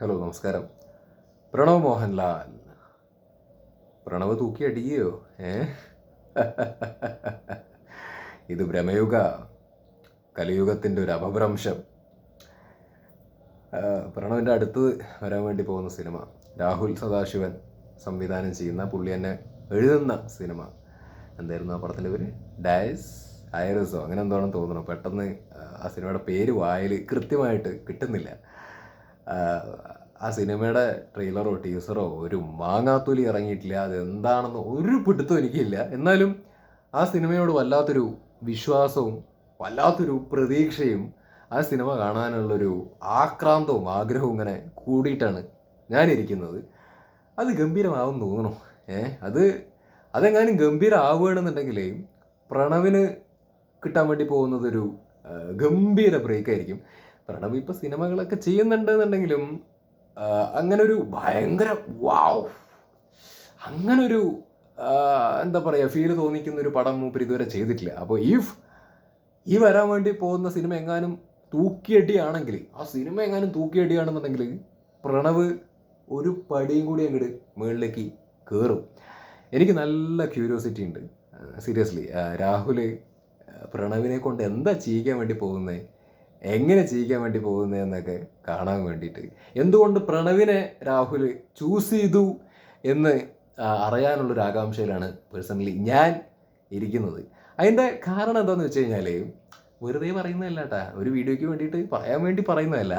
Hello നമസ്കാരം. പ്രണവ് മോഹൻലാൽ. പ്രണവ് തൂക്കി അടിക്കുകയോ? ഏ? ഇത് ഭ്രമയുഗ കലിയുഗത്തിന്റെ ഒരു അപഭ്രംശം. പ്രണവിന്റെ അടുത്ത് വരാൻ വേണ്ടി പോകുന്ന സിനിമ രാഹുൽ സദാശിവൻ സംവിധാനം ചെയ്യുന്ന പുള്ളി തന്നെ എഴുതുന്ന സിനിമ. എന്തായിരുന്നു ആ പടത്തിന്റെ പേര്? ഡയസ് ഐറസോ അങ്ങനെ എന്താണെന്ന് തോന്നുന്നു. പെട്ടെന്ന് ആ സിനിമയുടെ പേര് വായിൽ കൃത്യമായിട്ട് കിട്ടുന്നില്ല. ആ, സിനിമയുടെ ട്രെയിലറോ ടീസറോ ഒരു മാങ്ങാത്തൊലി ഇറങ്ങിയിട്ടില്ല. അതെന്താണെന്ന് ഒരു പിടുത്തവും എനിക്കില്ല. എന്നാലും ആ സിനിമയോട് വല്ലാത്തൊരു വിശ്വാസവും വല്ലാത്തൊരു പ്രതീക്ഷയും ആ സിനിമ കാണാനുള്ളൊരു ആക്രാന്തവും ആഗ്രഹവും ഇങ്ങനെ കൂടിയിട്ടാണ് ഞാനിരിക്കുന്നത്. അത് ഗംഭീരമാവും തോന്നണു ഏ അത് അതെങ്ങാനും ഗംഭീരമാവുകയാണെന്നുണ്ടെങ്കിൽ പ്രണവിന് കിട്ടാൻ വേണ്ടി പോകുന്നതൊരു ഗംഭീര ബ്രേക്ക് ആയിരിക്കും പ്രണവ് ഇപ്പോൾ സിനിമകളൊക്കെ ചെയ്യുന്നുണ്ടെന്നുണ്ടെങ്കിലും അങ്ങനെ അങ്ങനൊരു ഭയങ്കര വാവ് അങ്ങനൊരു എന്താ പറയുക ഫീൽ തോന്നിക്കുന്ന ഒരു പടം മൂപ്പർ ഇതുവരെ ചെയ്തിട്ടില്ല. അപ്പോൾ ഇഫ് ഈ വരാൻ വേണ്ടി പോകുന്ന സിനിമ എങ്ങാനും തൂക്കിയടിയാണെങ്കിൽ ആ സിനിമ എങ്ങാനും തൂക്കിയടിയാണെന്നുണ്ടെങ്കിൽ പ്രണവ് ഒരു പടിയും കൂടി അങ്ങോട്ട് മുകളിലേക്ക് കയറും എനിക്ക് നല്ല ക്യൂരിയോസിറ്റി ഉണ്ട്. സീരിയസ്ലി രാഹുൽ പ്രണവിനെ കൊണ്ട് എന്താ ചെയ്യിക്കാൻ വേണ്ടി പോകുന്നത് എങ്ങനെ ചെയ്യിക്കാൻ വേണ്ടി പോകുന്നത് എന്നൊക്കെ കാണാൻ വേണ്ടിയിട്ട്. എന്തുകൊണ്ട് പ്രണവിനെ രാഹുൽ ചൂസ് ചെയ്തു എന്ന് അറിയാനുള്ളൊരു ആകാംക്ഷയിലാണ് പേഴ്സണലി ഞാൻ ഇരിക്കുന്നത്. അതിന്റെ കാരണം എന്താണെന്ന് വെച്ച് കഴിഞ്ഞാൽ വെറുതെ പറയുന്നതല്ല കേട്ടാ ഒരു വീഡിയോയ്ക്ക് വേണ്ടിയിട്ട് പറയാൻ വേണ്ടി പറയുന്നതല്ല.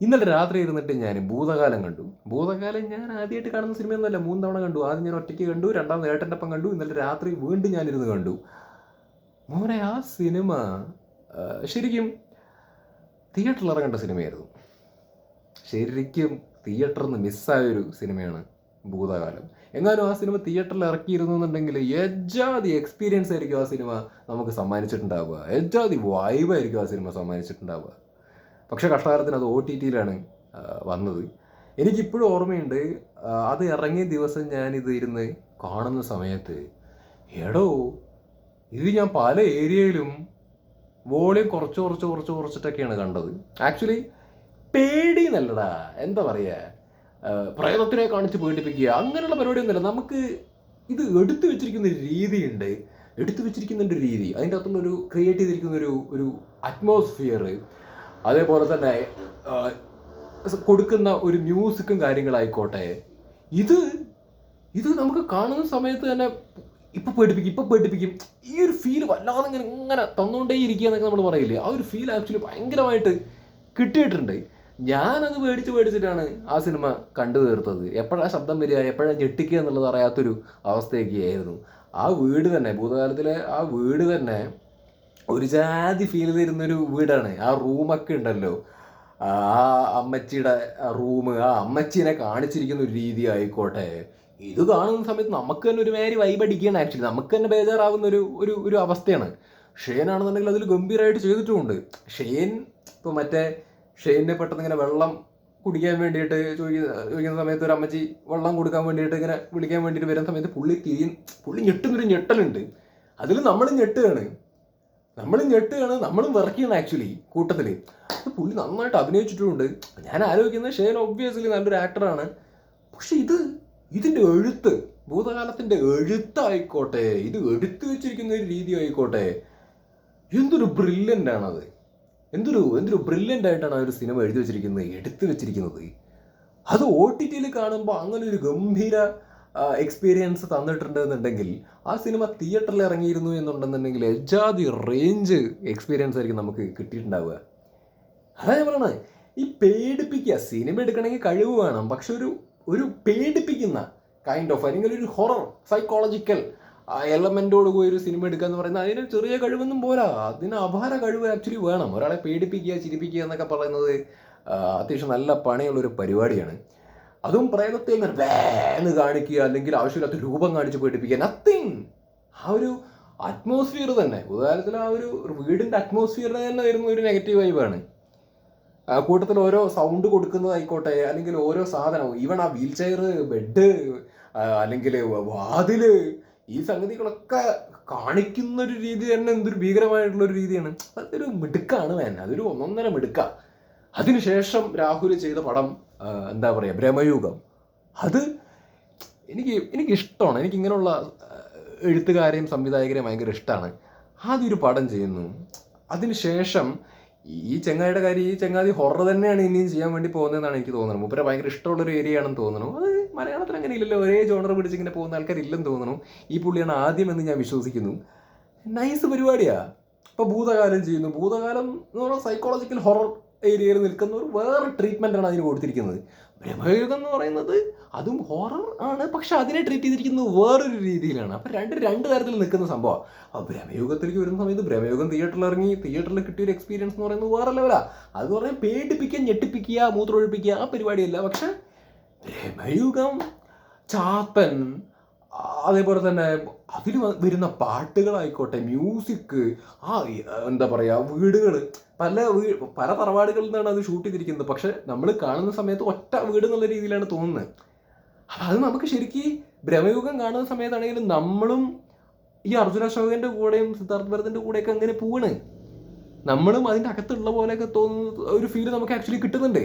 ഇന്നലെ രാത്രി ഇരുന്നിട്ട് ഞാൻ ഭൂതകാലം കണ്ടു. ഭൂതകാലം ഞാൻ ആദ്യമായിട്ട് കാണുന്ന സിനിമയൊന്നുമല്ല. മൂന്ന് തവണ കണ്ടു. ആദ്യം ഞാൻ ഒറ്റയ്ക്ക് കണ്ടു. രണ്ടാമത് ഏട്ടന്റെ ഒപ്പം കണ്ടു. ഇന്നലെ രാത്രി വീണ്ടും ഞാനിരുന്ന് കണ്ടു. മോനെ ആ സിനിമ ശരിക്കും തിയേറ്ററിൽ ഇറങ്ങേണ്ട സിനിമയായിരുന്നു. ശരിക്കും തിയേറ്ററിൽ നിന്ന് മിസ്സായൊരു സിനിമയാണ് ഭൂതകാലം. എങ്ങാനും ആ സിനിമ തിയേറ്ററിൽ ഇറക്കിയിരുന്നു എന്നുണ്ടെങ്കിൽ എജാതി എക്സ്പീരിയൻസ് ആയിരിക്കും ആ സിനിമ നമുക്ക് സമ്മാനിച്ചിട്ടുണ്ടാവുക. എജാതി വൈബായിരിക്കും ആ സിനിമ സമ്മാനിച്ചിട്ടുണ്ടാവുക. പക്ഷെ കഷ്ടകാലത്തിന് അത് ഒ ടി ടിയിലാണ് വന്നത്. എനിക്കിപ്പോഴും ഓർമ്മയുണ്ട് അത് ഇറങ്ങിയ ദിവസം ഞാനിത് ഇരുന്ന് കാണുന്ന സമയത്ത് എടോ ഇത് ഞാൻ പല ഏരിയയിലും വോളിയം കുറച്ച് കുറച്ച് കുറച്ച് കുറച്ചിട്ടൊക്കെയാണ് കണ്ടത്. ആക്ച്വലി പേടി എന്നല്ലടാ എന്താ പറയുക പ്രേതത്തിനെ കാണിച്ച് പേടിപ്പിക്കുക അങ്ങനെയുള്ള പരിപാടിയൊന്നുമില്ല. നമുക്ക് ഇത് എടുത്തു വെച്ചിരിക്കുന്ന ഒരു രീതിയുണ്ട്. എടുത്തു വെച്ചിരിക്കുന്ന ഒരു രീതി. അതിന്റെ അകത്തുനിന്ന് ഒരു ക്രിയേറ്റ് ചെയ്തിരിക്കുന്ന ഒരു ഒരു അറ്റ്മോസ്ഫിയർ അതേപോലെ തന്നെ കൊടുക്കുന്ന ഒരു മ്യൂസിക്കും കാര്യങ്ങളായിക്കോട്ടെ. ഇത് ഇത് നമുക്ക് കാണുന്ന സമയത്ത് തന്നെ ഇപ്പൊ പേടിപ്പിക്കും ഇപ്പൊ പേടിപ്പിക്കും. ഈ ഒരു ഫീൽ വല്ലാതെ ഇങ്ങനെ ഇങ്ങനെ തന്നുകൊണ്ടേ ഇരിക്കുക എന്നൊക്കെ നമ്മൾ പറയില്ലേ? ആ ഒരു ഫീൽ ആക്ച്വലി ഭയങ്കരമായിട്ട് കിട്ടിയിട്ടുണ്ട്. ഞാനത് പേടിച്ച് പേടിച്ചിട്ടാണ് ആ സിനിമ കണ്ടു തീർത്തത്. എപ്പോഴാണ് ശബ്ദം വരിക എപ്പോഴാണ് ഞെട്ടിക്കുക എന്നുള്ളത് അറിയാത്തൊരു അവസ്ഥയൊക്കെ ആയിരുന്നു ആ വീട് തന്നെ ഭൂതകാലത്തിലെ ആ വീട് തന്നെ ഒരു ജാതി ഫീൽ തരുന്നൊരു വീടാണ്. ആ റൂമൊക്കെ ഉണ്ടല്ലോ. ആ അമ്മച്ചിയുടെ റൂം ആ അമ്മച്ചീനെ കാണിച്ചിരിക്കുന്ന ഒരു രീതി ആയിക്കോട്ടെ. ഇത് കാണുന്ന സമയത്ത് നമുക്ക് തന്നെ ഒരു മാതിരി വൈബ് അടിക്കുകയാണ് ആക്ച്വലി നമുക്ക് തന്നെ ബേജാറാവുന്ന ഒരു ഒരു ഒരു അവസ്ഥയാണ്. ഷെയ്ൻ ആണെന്നുണ്ടെങ്കിൽ അതിൽ ഗംഭീരമായിട്ട് ചെയ്തിട്ടുമുണ്ട്. ഷെയ്ൻ ഇപ്പോൾ മറ്റേ ഷെയ്നെ പെട്ടെന്ന് ഇങ്ങനെ വെള്ളം കുടിക്കാൻ വേണ്ടിയിട്ട് ചോദിക്കുന്ന ചോദിക്കുന്ന സമയത്ത് ഒരു അമ്മച്ചി വെള്ളം കൊടുക്കാൻ വേണ്ടിയിട്ട് ഇങ്ങനെ വിളിക്കാൻ വേണ്ടിയിട്ട് വരുന്ന സമയത്ത് പുള്ളി തിരി പുള്ളി ഞെട്ടുന്നൊരു ഞെട്ടലുണ്ട്. അതിൽ നമ്മൾ ഞെട്ടുകയാണ്. നമ്മൾ ഞെട്ടുകയാണ് നമ്മളും വിറക്കുകയാണ് ആക്ച്വലി കൂട്ടത്തിൽ അത് പുള്ളി നന്നായിട്ട് അഭിനയിച്ചിട്ടുമുണ്ട്. ഞാൻ ആലോചിക്കുന്നത് ഷെയ്ൻ ഒബ്വിയസ്ലി നല്ലൊരു ആക്ടറാണ് പക്ഷെ ഇത് ഇതിന്റെ എഴുത്ത് ഭൂതകാലത്തിന്റെ എഴുത്തായിക്കോട്ടെ ഇത് എടുത്തു വെച്ചിരിക്കുന്ന ഒരു രീതി ആയിക്കോട്ടെ എന്തൊരു ബ്രില്യന്റ് ആണത്. എന്തൊരു എന്തൊരു ബ്രില്യന്റ് ആയിട്ടാണ് ആ ഒരു സിനിമ എഴുതി വെച്ചിരിക്കുന്നത് എടുത്തു വെച്ചിരിക്കുന്നത്. അത് ഒ ടി ടിയിൽ കാണുമ്പോൾ അങ്ങനെ ഒരു ഗംഭീര എക്സ്പീരിയൻസ് തന്നിട്ടുണ്ടെന്നുണ്ടെങ്കിൽ ആ സിനിമ തിയേറ്ററിൽ ഇറങ്ങിയിരുന്നു എന്നുണ്ടെന്നുണ്ടെങ്കിൽ എജാതി റേഞ്ച് എക്സ്പീരിയൻസ് ആയിരിക്കും നമുക്ക് കിട്ടിയിട്ടുണ്ടാവുക. അതാ ഞാൻ പറയണത്. ഈ പേടിപ്പിക്കുക സിനിമ എടുക്കണമെങ്കിൽ കഴിവ് വേണം. പക്ഷെ ഒരു ഒരു പേടിപ്പിക്കുന്ന കൈൻഡ് ഓഫ് അല്ലെങ്കിൽ ഒരു ഹൊറർ സൈക്കോളജിക്കൽ എലമെന്റോട് പോയി ഒരു സിനിമ എടുക്കുക എന്ന് പറയുന്നത് അതിന് ചെറിയ കഴിവൊന്നും പോരാ. അതിന് അപാര കഴിവ് ആക്ച്വലി വേണം. ഒരാളെ പേടിപ്പിക്കുക ചിരിപ്പിക്കുക എന്നൊക്കെ പറയുന്നത് അത്യാവശ്യം നല്ല പണിയുള്ള ഒരു പരിപാടിയാണ്. അതും പ്രേതത്തെ വേന്ന് കാണിക്കുക അല്ലെങ്കിൽ ആവശ്യമില്ലാത്ത രൂപം കാണിച്ച് പേടിപ്പിക്കുക നത്തിങ് ആ ഒരു അറ്റ്മോസ്ഫിയർ തന്നെ. ഉദാഹരണത്തിൽ ആ ഒരു വീടിന്റെ അറ്റ്മോസ്ഫിയർ തന്നെ വരുന്ന ഒരു നെഗറ്റീവ് വൈബാണ് കൂട്ടത്തിൽ ഓരോ സൗണ്ട് കൊടുക്കുന്നതായിക്കോട്ടെ അല്ലെങ്കിൽ ഓരോ സാധനവും. ഈവൺ ആ വീൽ ചെയർ ബെഡ് അല്ലെങ്കിൽ വാതിൽ ഈ സംഗതികളൊക്കെ കാണിക്കുന്ന ഒരു രീതി തന്നെ എന്തൊരു ഭീകരമായിട്ടുള്ള ഒരു രീതിയാണ്. അതൊരു മിടുക്കാണ് വേൻ അതൊരു ഒന്നൊന്നര മിടുക്ക. അതിനുശേഷം രാഹുൽ ചെയ്ത പടം എന്താ പറയുക ബ്രഹ്മയുഗം അത് എനിക്ക് എനിക്ക് ഇഷ്ടമാണ് എനിക്ക് ഇങ്ങനെയുള്ള എഴുത്തുകാരെയും സംവിധായകരെയും ഭയങ്കര ഇഷ്ടമാണ് ആദ്യം ഒരു പടം ചെയ്യുന്നു. അതിനുശേഷം ഈ ചെങ്ങായിയുടെ കാര്യം ഈ ചെങ്ങാതി ഹൊറർ തന്നെയാണ് ഇനിയും ചെയ്യാൻ വേണ്ടി പോകുന്നതെന്നാണ് എനിക്ക് തോന്നുന്നത്. മൂപ്പരെ ഭയങ്കര ഇഷ്ടമുള്ള ഒരു ഏരിയ ആണെന്ന് തോന്നുന്നു. അത് മലയാളത്തിൽ അങ്ങനെ ഇല്ലല്ലോ. ഒരേ ജോണർ പിടിച്ച് ഇങ്ങനെ പോകുന്ന ആൾക്കാരില്ലെന്ന് തോന്നുന്നു. ഈ പുള്ളിയാണ് ആദ്യം എന്ന് ഞാൻ വിശ്വസിക്കുന്നു. നൈസ് പരിപാടിയാ. ഇപ്പൊ ഭൂതകാലം ചെയ്യുന്നു. ഭൂതകാലം എന്ന് പറഞ്ഞാൽ സൈക്കോളജിക്കൽ ഹൊറർ ഏരിയയിൽ നിൽക്കുന്ന ഒരു വേറെ ട്രീറ്റ്മെന്റ് ആണ് അതിന് കൊടുത്തിരിക്കുന്നത്. ബ്രഹ്മയുഗം എന്ന് പറയുന്നത് അതും ഹൊറർ ആണ് പക്ഷെ അതിനെ ട്രീറ്റ് ചെയ്തിരിക്കുന്നത് വേറൊരു രീതിയിലാണ്. അപ്പോൾ രണ്ട് രണ്ട് തരത്തിൽ നിൽക്കുന്ന സംഭവം. അപ്പോൾ ബ്രഹ്മയുഗത്തിലേക്ക് വരുന്ന സമയത്ത് ബ്രഹ്മയുഗം തിയേറ്ററിൽ ഇറങ്ങി തിയേറ്ററിൽ കിട്ടിയ ഒരു എക്സ്പീരിയൻസ് എന്ന് പറയുന്നത് വേറെ ലെവലാണ് അത് പറഞ്ഞാൽ പേടിപ്പിക്കുക ഞെട്ടിപ്പിക്കുക മൂത്രമൊഴിപ്പിക്കുക ആ പരിപാടിയല്ല. പക്ഷെ ബ്രഹ്മയുഗം ചാത്തൻ അതേപോലെ തന്നെ അതിൽ വരുന്ന പാട്ടുകളായിക്കോട്ടെ മ്യൂസിക് ആ എന്താ പറയുക വീടുകൾ പല വീ പല തറവാടുകളിൽ നിന്നാണ് അത് ഷൂട്ട് ചെയ്തിരിക്കുന്നത്. പക്ഷെ നമ്മൾ കാണുന്ന സമയത്ത് ഒറ്റ വീട് എന്നുള്ള രീതിയിലാണ് തോന്നുന്നത്. അപ്പം അത് നമുക്ക് ശരിക്കും ഭ്രമയുഗം കാണുന്ന സമയത്താണെങ്കിലും നമ്മളും ഈ അർജുന അശോകന്റെ കൂടെയും സിദ്ധാർത്ഥ ഭരതന്റെ കൂടെയൊക്കെ അങ്ങനെ പോവാണ്. നമ്മളും അതിന്റെ അകത്തുള്ള പോലെയൊക്കെ തോന്നുന്ന ഒരു ഫീൽ നമുക്ക് ആക്ച്വലി കിട്ടുന്നുണ്ട്.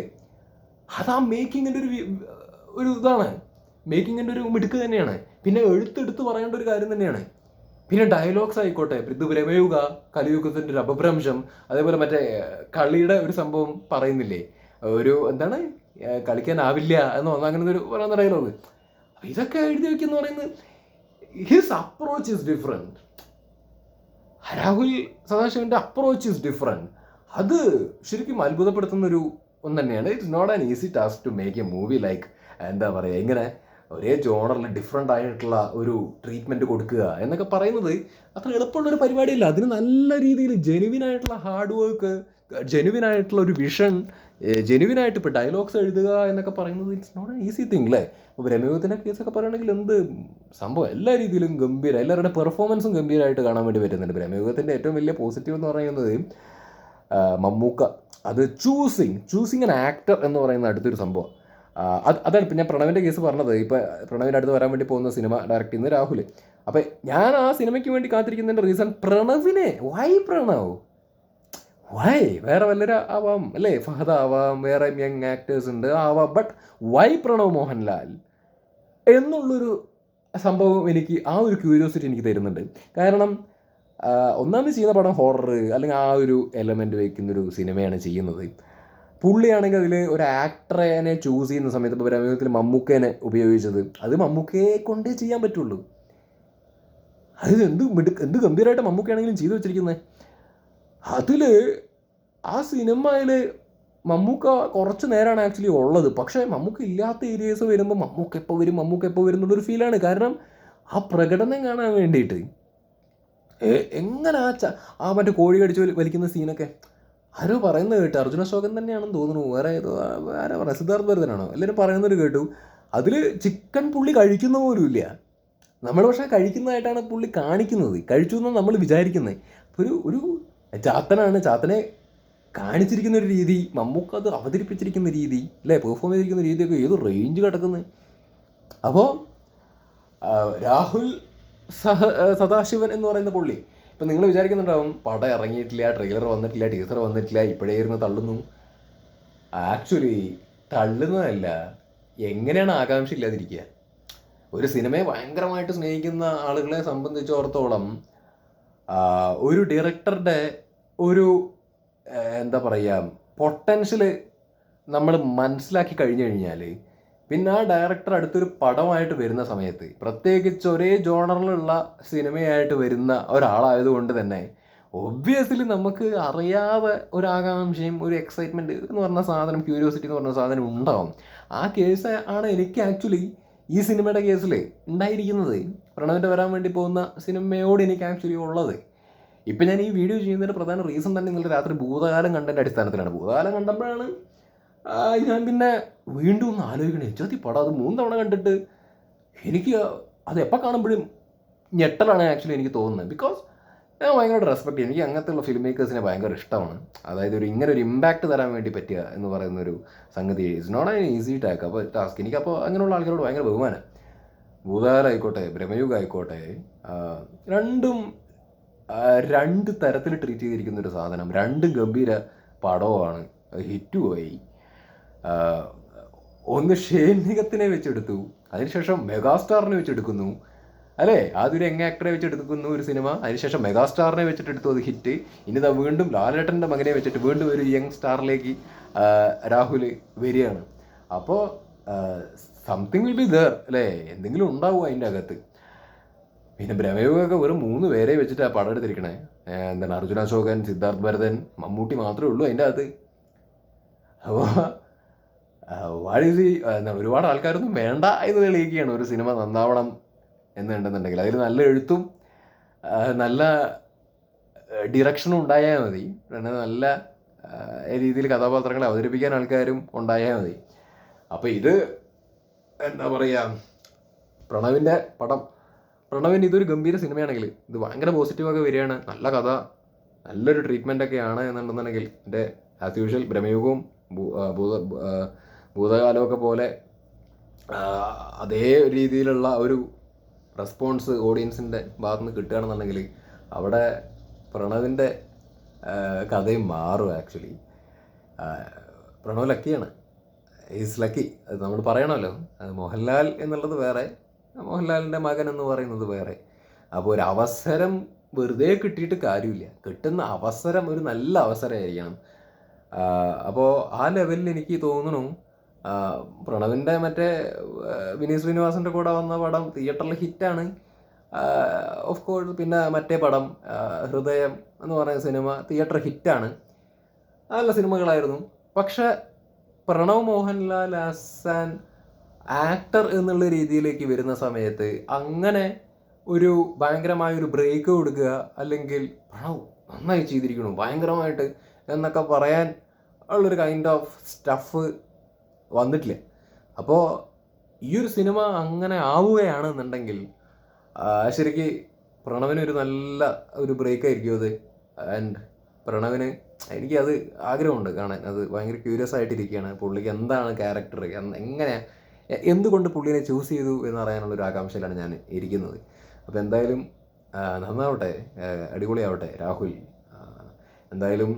അത് ആ മേക്കിങ്ങിന്റെ ഒരു ഒരു ഇതാണ്. മേക്കിങ്ങിന്റെ ഒരു മിടുക്ക് തന്നെയാണ്. പിന്നെ എഴുത്തെടുത്ത് പറയേണ്ട ഒരു കാര്യം തന്നെയാണ്. പിന്നെ ഡയലോഗ്സ് ആയിക്കോട്ടെ. ഇത് പ്രമേയുക കലിയുഗത്തിന്റെ ഒരു അപഭ്രംശം അതേപോലെ മറ്റേ കളിയുടെ ഒരു സംഭവം പറയുന്നില്ലേ? ഒരു എന്താണ്? കളിക്കാനാവില്ല എന്ന് പറഞ്ഞ അങ്ങനെ ഒരു പറയുന്ന ഡയലോഗ് ഇതൊക്കെ എഴുതി വെക്കുന്ന പറയുന്നത് his approach is different Rahul സദാശിവന്റെ approach is different അത് ശരിക്കും അത്ഭുതപ്പെടുത്തുന്ന ഒരു ഒന്ന് തന്നെയാണ് it's not an easy task to make a movie like എന്താ പറയുക ഇങ്ങനെ ഒരേ ജോണറിൽ ഡിഫറെന്റ് ആയിട്ടുള്ള ഒരു ട്രീറ്റ്മെന്റ് കൊടുക്കുക എന്നൊക്കെ പറയുന്നത് അത്ര എളുപ്പമുള്ള ഒരു പരിപാടിയല്ല. അതിന് നല്ല രീതിയിൽ ജെനുവിൻ ആയിട്ടുള്ള ഹാർഡ് വർക്ക് ജെനുവിൻ ആയിട്ടുള്ള ഒരു വിഷൻ ജെനുവിൻ ആയിട്ട് ഇപ്പോൾ ഡയലോഗ്സ് എഴുതുക എന്നൊക്കെ പറയുന്നത് it's not a easy thing അല്ലേ ഇപ്പോൾ ബ്രഹ്മയുഗത്തിന്റെ കേസൊക്കെ പറയുകയാണെങ്കിൽ എന്ത് സംഭവം? എല്ലാ രീതിയിലും ഗംഭീരം എല്ലാവരുടെ പെർഫോമൻസും ഗംഭീരമായിട്ട് കാണാൻ വേണ്ടി പറ്റുന്നുണ്ട്. രമയുഗത്തിന്റെ ഏറ്റവും വലിയ പോസിറ്റീവ് എന്ന് പറയുന്നത് മമ്മൂക്ക. അത് ചൂസിങ് ചൂസിങ് ആൻ ആക്ടർ എന്ന് പറയുന്ന അടുത്തൊരു സംഭവം. അത് അതാണ് ഇപ്പം ഞാൻ പ്രണവിന്റെ കേസ് പറഞ്ഞത്. ഇപ്പം പ്രണവിന്റെ അടുത്ത് വരാൻ വേണ്ടി പോകുന്ന സിനിമ ഡയറക്റ്റ് ചെയ്യുന്നത് രാഹുൽ അപ്പം ഞാൻ ആ സിനിമയ്ക്ക് വേണ്ടി കാത്തിരിക്കുന്നതിന്റെ റീസൺ പ്രണവിനെ. വൈ പ്രണവ്? വൈ വേറെ വല്ലൊരു ആവാം അല്ലേ? ഫഹദ ആവാം വേറെ യങ് ആക്ടേഴ്സ് ഉണ്ട് ആവാം. But why Pranav Mohanlal? എന്നുള്ളൊരു സംഭവം എനിക്ക് ആ ഒരു ക്യൂരിയോസിറ്റി എനിക്ക് തരുന്നുണ്ട്. കാരണം ഒന്നാമത് ചെയ്യുന്ന പടം ഹൊറർ അല്ലെങ്കിൽ ആ ഒരു എലമെന്റ് വയ്ക്കുന്നൊരു സിനിമയാണ് ചെയ്യുന്നത്. പുള്ളിയാണെങ്കിൽ അതിൽ ഒരു ആക്ടറേനെ ചൂസ് ചെയ്യുന്ന സമയത്ത് ഇപ്പോൾ പ്രമേയത്തിൽ മമ്മൂക്കേനെ ഉപയോഗിച്ചത് അത് മമ്മൂക്കയെ കൊണ്ടേ ചെയ്യാൻ പറ്റുള്ളൂ. അത് എന്ത് മിടു എന്ത് ഗംഭീരമായിട്ട് മമ്മൂക്കയാണെങ്കിലും ചെയ്തു വെച്ചിരിക്കുന്നത് അതിൽ ആ സിനിമയിൽ മമ്മൂക്ക കുറച്ച് നേരമാണ് ആക്ച്വലി ഉള്ളത്. പക്ഷേ മമ്മൂക്ക ഇല്ലാത്ത ഏരിയസ് വരുമ്പോൾ മമ്മൂക്ക എപ്പോൾ വരും മമ്മൂക്ക എപ്പോൾ വരും എന്നുള്ളൊരു ഫീലാണ് കാരണം ആ പ്രകടനം കാണാൻ വേണ്ടിയിട്ട് എങ്ങനെ ആ ആ മറ്റേ കോഴി കടിച്ച് വലിക്കുന്ന സീനൊക്കെ ആരോ പറയുന്നത് കേട്ടു അർജുന അശോകൻ തന്നെയാണെന്ന് തോന്നുന്നു. വേറെ ഏതോ ആരാ പറയുക സിദ്ധാർത്ഥ ഭരതനാണോ? എല്ലാവരും പറയുന്നത് കേട്ടു. അതിൽ ചിക്കൻ പുള്ളി കഴിക്കുന്ന പോലും ഇല്ല. നമ്മൾ പക്ഷേ കഴിക്കുന്നതായിട്ടാണ് പുള്ളി കാണിക്കുന്നത്. കഴിച്ചു എന്നാണ് നമ്മൾ വിചാരിക്കുന്നത് ഒരു ഒരു ചാത്തനാണ്. ചാത്തനെ കാണിച്ചിരിക്കുന്ന ഒരു രീതി മമ്മൂക്ക് അത് അവതരിപ്പിച്ചിരിക്കുന്ന രീതി അല്ലേ? പെർഫോം ചെയ്തിരിക്കുന്ന രീതിയൊക്കെ ഏത് റേഞ്ച് കിടക്കുന്നത് അപ്പോൾ രാഹുൽ സഹ സദാശിവൻ എന്ന് പറയുന്ന പുള്ളി ഇപ്പം നിങ്ങൾ വിചാരിക്കുന്നുണ്ടാവും പടം ഇറങ്ങിയിട്ടില്ല ട്രെയിലർ വന്നിട്ടില്ല ടീസർ വന്നിട്ടില്ല ഇപ്പോഴേ ഇരുന്ന് തള്ളുന്നു. ആക്ച്വലി തള്ളുന്നതല്ല എങ്ങനെയാണ് ആകാംക്ഷ ഇല്ലാതിരിക്കുക ഒരു സിനിമയെ ഭയങ്കരമായിട്ട് സ്നേഹിക്കുന്ന ആളുകളെ സംബന്ധിച്ചോടത്തോളം ഒരു ഡയറക്ടറുടെ ഒരു എന്താ പറയുക പൊട്ടൻഷ്യൽ നമ്മൾ മനസ്സിലാക്കി കഴിഞ്ഞു കഴിഞ്ഞാൽ പിന്നെ ആ ഡയറക്ടർ അടുത്തൊരു പടമായിട്ട് വരുന്ന സമയത്ത് പ്രത്യേകിച്ച് ഒരേ ജോണറിലുള്ള സിനിമയായിട്ട് വരുന്ന ഒരാളായതുകൊണ്ട് തന്നെ ഒബ്വിയസ്ലി നമുക്ക് അറിയാതെ ഒരു ആകാംക്ഷയും ഒരു എക്സൈറ്റ്മെന്റ് എന്ന് പറഞ്ഞ സാധനം ക്യൂരിയോസിറ്റി എന്ന് പറഞ്ഞ സാധനം ഉണ്ടാവും. ആ കേസ് ആണ് എനിക്ക് ആക്ച്വലി ഈ സിനിമയുടെ കേസിൽ ഉണ്ടായിരിക്കുന്നത്. പ്രണവിന്റെ വരാൻ വേണ്ടി പോകുന്ന സിനിമയോട് എനിക്ക് ആക്ച്വലി ഉള്ളത്. ഇപ്പം ഞാൻ ഈ വീഡിയോ ചെയ്യുന്നതിന്റെ പ്രധാന റീസൺ തന്നെ നിങ്ങൾ രാത്രി ഭൂതകാലം കണ്ടതിന്റെ അടിസ്ഥാനത്തിലാണ്. ഭൂതകാലം കണ്ടപ്പോഴാണ് ഞാൻ പിന്നെ വീണ്ടും ഒന്ന് ആലോചിക്കണേ. ചതി പടം അത് മൂന്ന് തവണ കണ്ടിട്ട് എനിക്ക് അത് എപ്പോൾ കാണുമ്പോഴും ഞെട്ടലാണ് ആക്ച്വലി എനിക്ക് തോന്നുന്നത്. ബിക്കോസ് ഞാൻ ഭയങ്കരമായിട്ട് റെസ്പെക്ട് ചെയ്യും. എനിക്ക് അങ്ങനത്തെ ഉള്ള ഫിലിം മേക്കേഴ്സിനെ ഭയങ്കര ഇഷ്ടമാണ്. അതായത് ഒരു ഇങ്ങനെ ഒരു ഇമ്പാക്റ്റ് തരാൻ വേണ്ടി പറ്റുക എന്ന് പറയുന്ന ഒരു സംഗതി. It's not an easy task അപ്പോൾ ടാസ്ക് എനിക്കപ്പോൾ അങ്ങനെയുള്ള ആൾക്കാരോട് ഭയങ്കര ബഹുമാനം. ഭൂതാലായിക്കോട്ടെ ബ്രഹ്മയുഗം ആയിക്കോട്ടെ രണ്ടും രണ്ട് തരത്തിൽ ട്രീറ്റ് ചെയ്തിരിക്കുന്ന ഒരു സാധനം രണ്ടും ഗംഭീര പടവുമാണ്. ഹിറ്റുമായി ഒന്ന് ഷെയ്ൻ നിഗത്തിനെ വെച്ചെടുത്തു. അതിനുശേഷം മെഗാസ്റ്റാറിനെ വെച്ചെടുക്കുന്നു. അല്ലേ? ആദ്യം എങ്ങ ആക്ടറെ വെച്ചെടുക്കുന്നു ഒരു സിനിമ. അതിനുശേഷം മെഗാസ്റ്റാറിനെ വെച്ചിട്ട് എടുത്തു അത് ഹിറ്റ്. ഇനി ഇതാ വീണ്ടും ലാലേട്ടന്റെ മകനെ വെച്ചിട്ട് വീണ്ടും ഒരു യങ് സ്റ്റാറിലേക്ക് രാഹുൽ വരികയാണ്. അപ്പോൾ സംതിങ് വിൽ ബി ദർ അല്ലേ? എന്തെങ്കിലും ഉണ്ടാവും അതിന്റെ അകത്ത്. പിന്നെ ബ്രഹ്മയോഗമൊക്കെ വെറും മൂന്ന് പേരെ വെച്ചിട്ട് ആ പടം എടുത്തിരിക്കണേ. എന്താണ് അർജുന അശോകൻ സിദ്ധാർത്ഥ് ഭരതൻ മമ്മൂട്ടി മാത്രമേ ഉള്ളൂ അതിന്റെ അകത്ത്. അപ്പോൾ എന്താണ് ഒരുപാട് ആൾക്കാരൊന്നും വേണ്ട എന്ന് തെളിയിക്കുകയാണ്. ഒരു സിനിമ നന്നാവണം എന്നുണ്ടെന്നുണ്ടെങ്കിൽ. അതിൽ നല്ല എഴുത്തും നല്ല ഡിറക്ഷനും ഉണ്ടായാൽ മതി. പിന്നെ നല്ല രീതിയിൽ കഥാപാത്രങ്ങളെ അവതരിപ്പിക്കാൻ ആൾക്കാരും ഉണ്ടായാൽ മതി. അപ്പോൾ ഇത് എന്താ പറയുക പ്രണവിന്റെ പടം. പ്രണവിന് ഇതൊരു ഗംഭീര സിനിമയാണെങ്കിൽ ഇത് ഭയങ്കര പോസിറ്റീവൊക്കെ വരികയാണ്. നല്ല കഥ നല്ലൊരു ട്രീറ്റ്മെന്റ് ഒക്കെയാണ് എന്നുണ്ടെന്നുണ്ടെങ്കിൽ. എന്റെ ആസ് യൂഷ്വൽ ഭ്രമയുഗവും ഭൂത ഭൂതകാലമൊക്കെ പോലെ അതേ രീതിയിലുള്ള ഒരു റെസ്പോൺസ് ഓഡിയൻസിന്റെ ഭാഗത്ത് നിന്ന് കിട്ടുകയാണെന്നുണ്ടെങ്കിൽ അവിടെ പ്രണവിന്റെ കഥയും മാറും ആക്ച്വലി പ്രണവ് ലക്കിയാണ് ഈസ് ലക്കി അത് നമ്മൾ പറയണമല്ലോ. മോഹൻലാൽ എന്നുള്ളത് വേറെ മോഹൻലാലിന്റെ മകൻ എന്ന് പറയുന്നത് വേറെ. അപ്പോൾ ഒരു അവസരം വെറുതെ കിട്ടിയിട്ട് കാര്യമില്ല. കിട്ടുന്ന അവസരം ഒരു നല്ല അവസരമായിരിക്കണം. അപ്പോൾ ആ ലെവലിൽ എനിക്ക് തോന്നുന്നു പ്രണവിന്റെ മറ്റേ വിനീത് ശ്രീനിവാസന്റെ കൂടെ വന്ന പടം തിയേറ്ററിൽ ഹിറ്റാണ്. ഓഫ് കോഴ്സ് പിന്നെ മറ്റേ പടം ഹൃദയം എന്ന് പറയുന്ന സിനിമ തിയേറ്റർ ഹിറ്റാണ്. നല്ല സിനിമകളായിരുന്നു. പക്ഷേ Pranav Mohanlal as an actor എന്നുള്ള രീതിയിലേക്ക് വരുന്ന സമയത്ത് അങ്ങനെ ഒരു ഭയങ്കരമായ ഒരു ബ്രേക്ക് കൊടുക്കുക അല്ലെങ്കിൽ പ്രണവ് നന്നായി ചെയ്തിരിക്കുന്നു ഭയങ്കരമായിട്ട് എന്നൊക്കെ പറയാൻ ഉള്ളൊരു കൈൻഡ് ഓഫ് സ്റ്റഫ് വന്നിട്ടില്ല. അപ്പോൾ ഈ ഒരു സിനിമ അങ്ങനെ ആവുകയാണെന്നുണ്ടെങ്കിൽ ശരിക്ക് പ്രണവിന് ഒരു നല്ല ഒരു ബ്രേക്ക് ആയിരിക്കും അത്. ആൻഡ് പ്രണവിന് എനിക്കത് ആഗ്രഹമുണ്ട് കാണാൻ. അത് ഭയങ്കര ക്യൂരിയസ് ആയിട്ടിരിക്കുകയാണ്. പുള്ളിക്ക് എന്താണ് ക്യാരക്ടർ എങ്ങനെ എന്തുകൊണ്ട് പുള്ളിനെ ചൂസ് ചെയ്തു എന്നറിയാനുള്ള ഒരു ആകാംക്ഷയിലാണ് ഞാൻ ഇരിക്കുന്നത്. അപ്പോൾ എന്തായാലും നന്നാവട്ടെ അടിപൊളിയാവട്ടെ രാഹുൽ. എന്തായാലും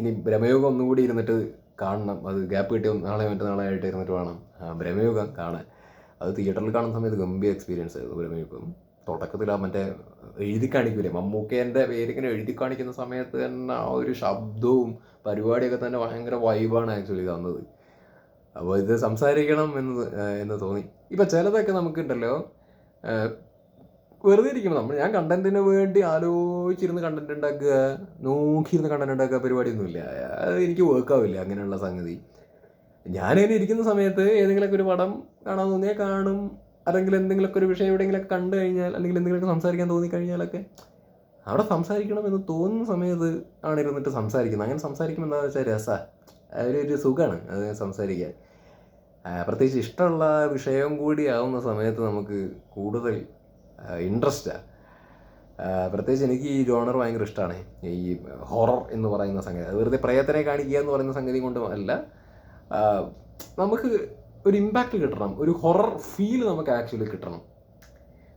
ഇനി ഭ്രമയോഗം ഒന്നുകൂടി ഇരുന്നിട്ട് കാണണം. അത് ഗ്യാപ്പ് കിട്ടിയ നാളെ മറ്റന്നാളെ ആയിട്ട് ഇരുന്നിട്ട് വേണം ഭ്രമയുഗം കാണാൻ. അത് തിയേറ്ററിൽ കാണുന്ന സമയത്ത് ഗംഭീര എക്സ്പീരിയൻസ് ആയിരുന്നു ബ്രഹ്മയോഗം. തുടക്കത്തിൽ ആ മറ്റേ എഴുതി കാണിക്കൂലേ മമ്മൂക്കേന്റെ പേരിങ്ങനെ എഴുതി കാണിക്കുന്ന സമയത്ത് തന്നെ ആ ഒരു ശബ്ദവും പരിപാടിയൊക്കെ തന്നെ ഭയങ്കര വൈബാണ് ആക്ച്വലി തന്നത്. അപ്പോൾ ഇത് സംസാരിക്കണം എന്ന് എന്ന് തോന്നി. ഇപ്പം ചിലതൊക്കെ നമുക്കുണ്ടല്ലോ വെറുതെ ഇരിക്കണം നമ്മൾ ഞാൻ കണ്ടന്റിന് വേണ്ടി ആലോചിച്ചിരുന്ന് കണ്ടന്റ് ഉണ്ടാക്കുക നോക്കിയിരുന്ന് കണ്ടന്റ് ഉണ്ടാക്കുക പരിപാടിയൊന്നുമില്ല. അത് എനിക്ക് വർക്ക് ആവില്ല അങ്ങനെയുള്ള സംഗതി. ഞാനിങ്ങനെ ഇരിക്കുന്ന സമയത്ത് ഏതെങ്കിലുമൊക്കെ ഒരു പടം കാണാൻ തോന്നിയാൽ കാണും. അല്ലെങ്കിൽ എന്തെങ്കിലുമൊക്കെ ഒരു വിഷയം എവിടെയെങ്കിലൊക്കെ കണ്ടു കഴിഞ്ഞാൽ അല്ലെങ്കിൽ എന്തെങ്കിലുമൊക്കെ സംസാരിക്കാൻ തോന്നി കഴിഞ്ഞാലൊക്കെ അവിടെ സംസാരിക്കണം എന്ന് തോന്നുന്ന സമയത്ത് ആണ് ഇരുന്നിട്ട് സംസാരിക്കുന്നത്. അങ്ങനെ സംസാരിക്കുമ്പോൾ എന്താ വെച്ചാൽ രസമാണ് ഒരു സുഖമാണ് അത് സംസാരിക്കാൻ. പ്രത്യേകിച്ച് ഇഷ്ടമുള്ള വിഷയം കൂടി ആവുന്ന സമയത്ത് നമുക്ക് കൂടുതൽ ഇൻട്രസ്റ്റാണ് പ്രത്യേകിച്ച് എനിക്ക് ഈ ജോണർ ഭയങ്കര ഇഷ്ടമാണ് ഈ ഹൊറർ എന്ന് പറയുന്ന സംഗതി. അത് വെറുതെ പ്രയത്തിനെ കാണിക്കുക എന്ന് പറയുന്ന സംഗതി കൊണ്ട് അല്ല. നമുക്ക് ഒരു ഇമ്പാക്റ്റ് കിട്ടണം. ഒരു ഹൊറർ ഫീൽ നമുക്ക് ആക്ച്വലി കിട്ടണം.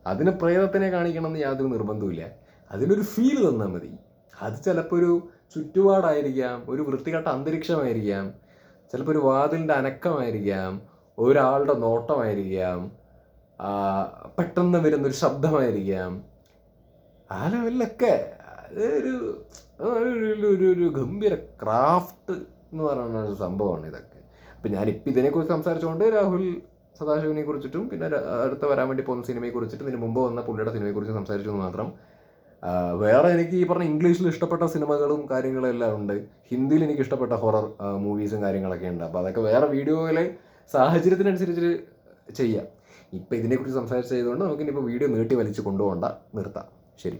അതിന് പ്രേതത്തിനെ കാണിക്കണം എന്ന് യാതൊരു നിർബന്ധവുമില്ല അതിനൊരു ഫീൽ തന്നാൽ മതി. അത് ചിലപ്പോൾ ഒരു ചുറ്റുപാടായിരിക്കാം ഒരു വൃത്തികെട്ട അന്തരീക്ഷമായിരിക്കാം ചിലപ്പോൾ ഒരു വാതിലിന്റെ അനക്കമായിരിക്കാം ഒരാളുടെ നോട്ടമായിരിക്കാം പെട്ടെന്ന് വരുന്നൊരു ശബ്ദമായിരിക്കാം. ആ ലെവലിലൊക്കെ ഒരു ഒരു- ഒരു- ഗംഭീര ക്രാഫ്റ്റ് എന്ന് പറയുന്ന ഒരു സംഭവമാണ് ഇതൊക്കെ. അപ്പം ഞാനിപ്പോൾ ഇതിനെക്കുറിച്ച് സംസാരിച്ചുകൊണ്ട് രാഹുൽ സദാശിവനെ കുറിച്ചിട്ടും പിന്നെ അടുത്ത് വരാൻ വേണ്ടി പോകുന്ന സിനിമയെ കുറിച്ചിട്ടും ഇതിന് മുമ്പ് വന്ന പുള്ളിയുടെ സിനിമയെ കുറിച്ച് സംസാരിച്ചു എന്ന് മാത്രം. വേറെ എനിക്ക് ഈ പറഞ്ഞ ഇംഗ്ലീഷിൽ ഇഷ്ടപ്പെട്ട സിനിമകളും കാര്യങ്ങളും എല്ലാം ഉണ്ട്. ഹിന്ദിയിൽ എനിക്ക് ഇഷ്ടപ്പെട്ട ഹൊറർ മൂവീസും കാര്യങ്ങളൊക്കെ ഉണ്ട്. അപ്പോൾ അതൊക്കെ വേറെ വീഡിയോയിലെ സാഹചര്യത്തിനനുസരിച്ച് ചെയ്യാം. ഇപ്പം ഇതിനെക്കുറിച്ച് സംസാരിച്ചതുകൊണ്ട് നമുക്കിനിപ്പോൾ വീഡിയോ നീട്ടി വലിച്ച് കൊണ്ടുപോകണ്ട. നിർത്താം. ശരി.